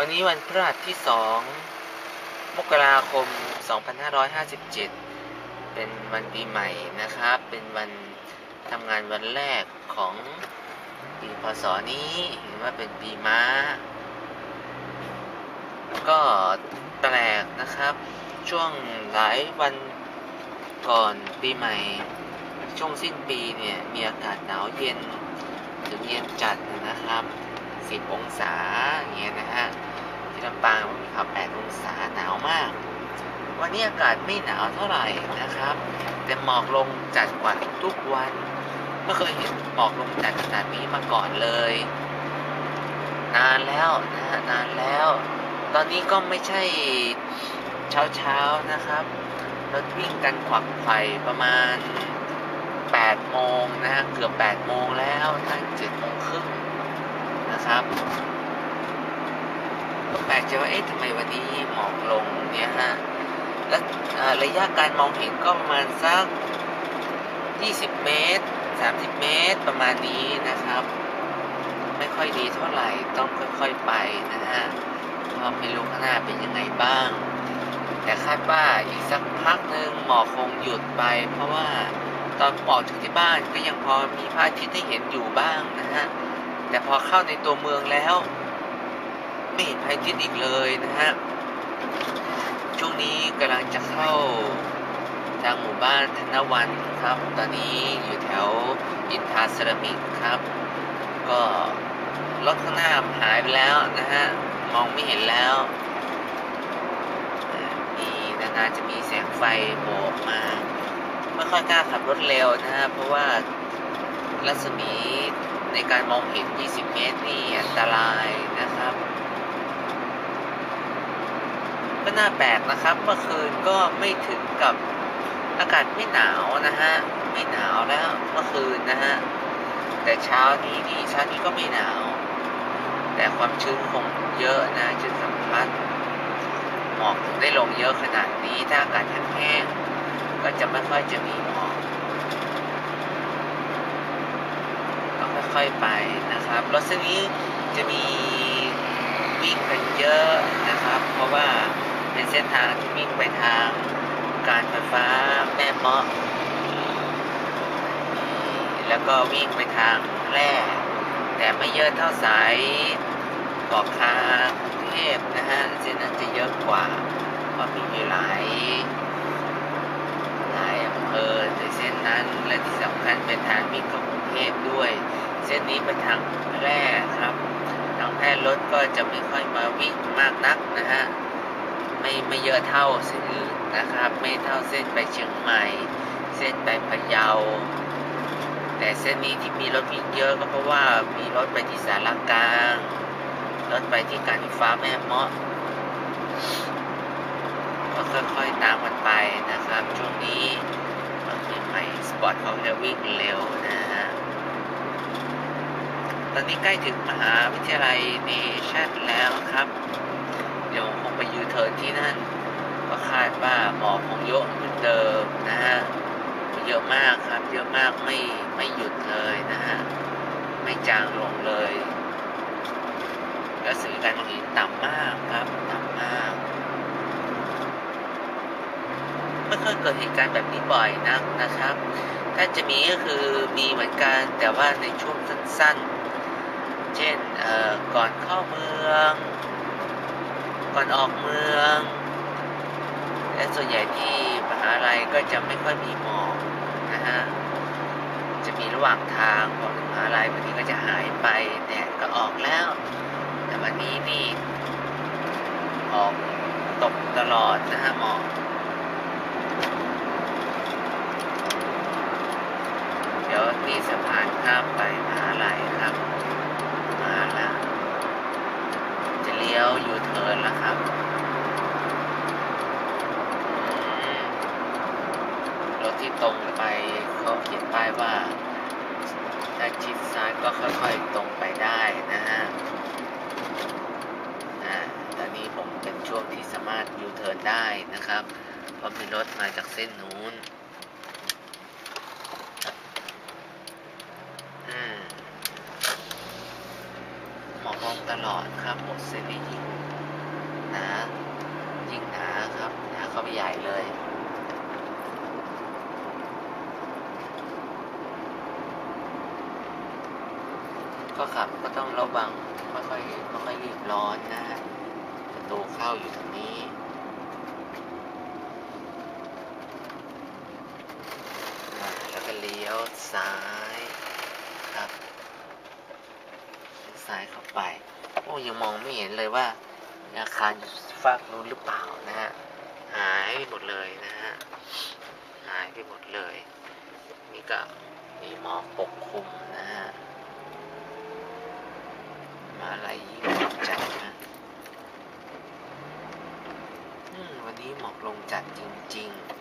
วันนี้วันพฤหัสที่ 2 มกราคม 2557 เป็นวันปีใหม่นะครับ เป็นวันทำงานวันแรกของปีพศนี้เห็นว่าเป็นปีม้า ก็แปลกนะครับ ช่วงหลายวันก่อนปีใหม่ ช่วงสิ้นปีเนี่ย มีอากาศหนาวเย็นถึงเย็นจัดนะครับ 10 องศาเงี้ยนะฮะที่ลำปางมีข่าว8องศาหนาวมาก วันนี้อากาศไม่หนาวเท่าไหร่นะครับ แต่หมอกลงจัดกว่าทุกวันไม่เคยเห็นหมอกลงจัดขนาดนี้มาก่อนเลย นานแล้วนะฮะนานแล้ว ตอนนี้ก็ไม่ใช่เช้าเช้านะครับรถวิ่งกันขวักไข่ประมาณ8โมงนะฮะเกือบ8โมงแล้วตั้ง7โมงครึ่ง นะครับ ก็แปลกใจว่าเอ๊ะทำไมวันนี้หมอกลงเนี่ยฮะ และระยะการมองเห็นก็ประมาณสัก 20 เมตร 30 เมตรประมาณนี้นะครับ ไม่ค่อยดีเท่าไหร่ต้องค่อยๆไปนะฮะเพราะไม่รู้ข้างหน้าเป็นยังไงบ้าง แต่คาดว่าอีกสักพักหนึ่งหมอกคงหยุดไป เพราะว่าตอนออกจากที่บ้านก็ยังพอมีพระอาทิตย์ให้เห็นอยู่บ้างนะฮะ แต่พอเข้าในตัวเมืองแล้ว ไม่เห็นพระอาทิตย์อีกเลยนะฮะ ช่วงนี้กำลังจะเข้าทางหมู่บ้านธนวันครับ ตอนนี้อยู่แถวอินทาเซรามิกครับ ก็รถข้างหน้าหายไปแล้วนะฮะ มองไม่เห็นแล้วอีนานๆจะมีแสงไฟโบกมา ไม่ค่อยกล้าขับรถเร็วนะฮะ เพราะว่ารัศมี ในการมองเห็น 20 เมตรนี่อันตรายนะครับ ก็น่าแปลกนะครับ เมื่อคืนก็ไม่ถึงกับอากาศไม่หนาวนะฮะ ไม่หนาวแล้วเมื่อคืนนะฮะ แต่เช้านี้นี่เช้านี้ก็ไม่หนาว แต่ความชื้นคงเยอะนะชื้นสัมผัสหมอกถึงได้ลงเยอะขนาดนี้ถ้าอากาศแห้งๆก็จะไม่ค่อยจะมีหมอกก็ ค่อยๆไปนะครับ รถเส้นนี้จะมีวิ่งกันเยอะนะครับ เพราะว่าเป็นเส้นทางที่วิ่งไปทางการไฟฟ้าแม่เมาะแล้วก็วิ่งไปทางแพร่แต่ไม่เยอะเท่าสายเกาะคากรุงเทพนะฮะเส้นนั้นจะเยอะกว่าเพราะมีอยู่หลายหลายอำเภอในเส้นนั้นและที่สำคัญเป็นทางวิ่งของกรุงเทพด้วย เส้นนี้เป็นทางแพร่ครับ ทางแพร่รถก็จะไม่ค่อยมาวิ่งมากนักนะฮะ ไม่ไม่เยอะเท่าเส้นอื่นนะครับ ไม่เท่าเส้นไปเชียงใหม่ เส้นไปพะเยา แต่เส้นนี้ที่มีรถวิ่งเยอะก็เพราะว่ามีรถไปที่สารกลาง รถไปที่การไฟฟ้าแม่เมาะก็ค่อยๆตามกันไปนะครับ ช่วงนี้รถใหม่สปอร์ตเขาจะวิ่งเร็วนะ ตอนนี้ใกล้ถึงมหาวิทยาลัยเนชั่นแล้วครับ เดี๋ยวคงไปยูเทิร์นที่นั่น ก็คาดว่าหมอกคงเยอะเหมือนเดิมนะฮะเยอะมากครับ เยอะมากไม่ไม่หยุดเลยนะฮะ ไม่จางลงเลยและสื่อการมองเห็นต่ำมากครับต่ำมากไม่เคยเกิดเหตุการณ์แบบนี้บ่อยนักนะครับ ถ้าจะมีก็คือมีเหมือนกันแต่ว่าในช่วงสั้นๆ เช่นก่อนเข้าเมือง ก่อนออกเมือง และส่วนใหญ่ที่มหาลัยก็จะไม่ค่อยมีหมอกนะฮะจะมีระหว่างทางของมหาลัยบางทีก็จะหายไปแดดก็ออกแล้ว แต่วันนี้นี่ออกตกตลอดนะฮะหมอกเดี๋ยวมีสะพานข้ามไปมหาลัยครับ มาแล้ว จะเลี้ ยวยูเทิร์นแล้วครับรถที่ตรงไปเขาเขียนป้ายว่าถ้าชิดซ้ายก็ค่อยๆตรงไปได้นะฮะตอนนี้ผมเป็นช่วงที่สามารถยูเทิร์นได้นะครับ เพราะมีรถมาจากเส้นนู้น อืมหมอก ลงตลอดครับหมดเส้นนี้หนายิ่งหนาครับหนาเข้าไปใหญ่เลยก็ขับก็ต้องระวังไม่ค่อยไม่ค่อยรีบร้อนนะฮะประตูเข้าอยู่ตรงนี้แล้วก็เลี้ยวซ้ายครับซ้ายเข้าไป โอ้ยังมองไม่เห็นเลยว่าอาคารอยู่ฝากนู้นหรือเปล่านะฮะหายไปหมดเลยนะฮะหายไปหมดเลยนี่ก็มีหมอกปกคลุมนะฮะมาอะไรยิ่งจัดนะวันนี้หมอกลงจัดจริง ๆ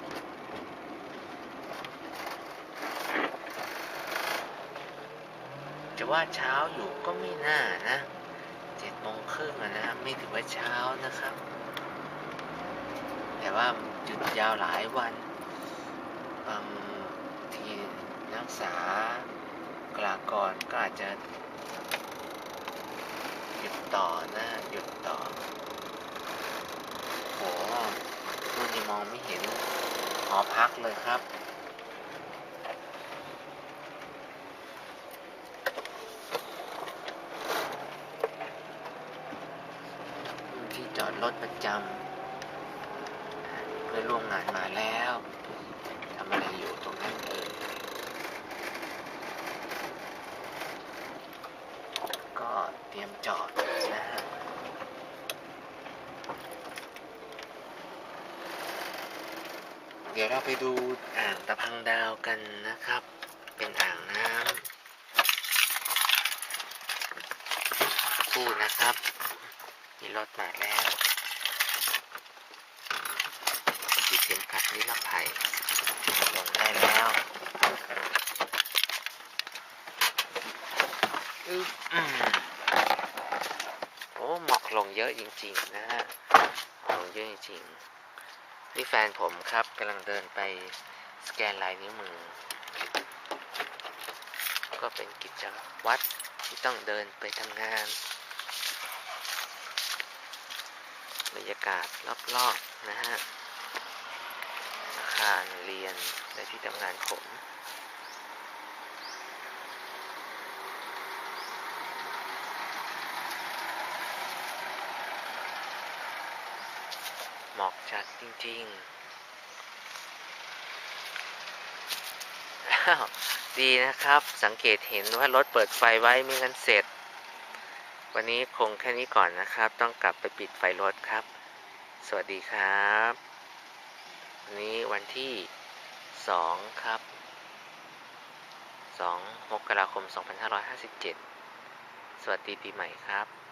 จะว่าเช้าอยู่ก็ไม่น่านะ เจ็ดโมงครึ่งอะนะไม่ถือว่าเช้านะครับ แต่ว่าหยุดยาวหลายวันบางทีนักศึกษากลากรก็อาจจะหยุดต่อนะหยุดต่อโหนู่นนี่มองไม่เห็นหอพักเลยครับ ที่จอด รถประจำเพื่อนร่วมงานมาแล้วทำอะไรอยู่ตรงนั้นเอ่ยก็เตรียมจอดนะฮะเดี๋ยวเราไปดูอ่างตะพังดาวกันนะครับ เป็นอ่างน้ำคู่นะครับ มีรถมาแล้วติด เข็มขัดนิรภัยลงได้แล้วอึ๊บอืมโอ้หมอกลงเยอะจริง ๆ นะฮะลงเยอะจริงๆนี่แฟนผมครับกำลังเดินไปสแกนลายนิ้วมือ ก็เป็นกิจวัตรที่ต้องเดินไปทำงานบรรยากาศรอบๆนะฮะ อาคารเรียนและที่ทำงานผมหมอกจัดจริงๆอ้วดีนะครับ สังเกตเห็นว่ารถเปิดไฟไว้ไม่งั้นเสร็จ วันนี้คงแค่นี้ก่อนนะครับ ต้องกลับไปปิดไฟรถครับ สวัสดีครับ นี้วันที่ 2 ครับ 2 มกราคม 2557 สวัสดีปีใหม่ครับ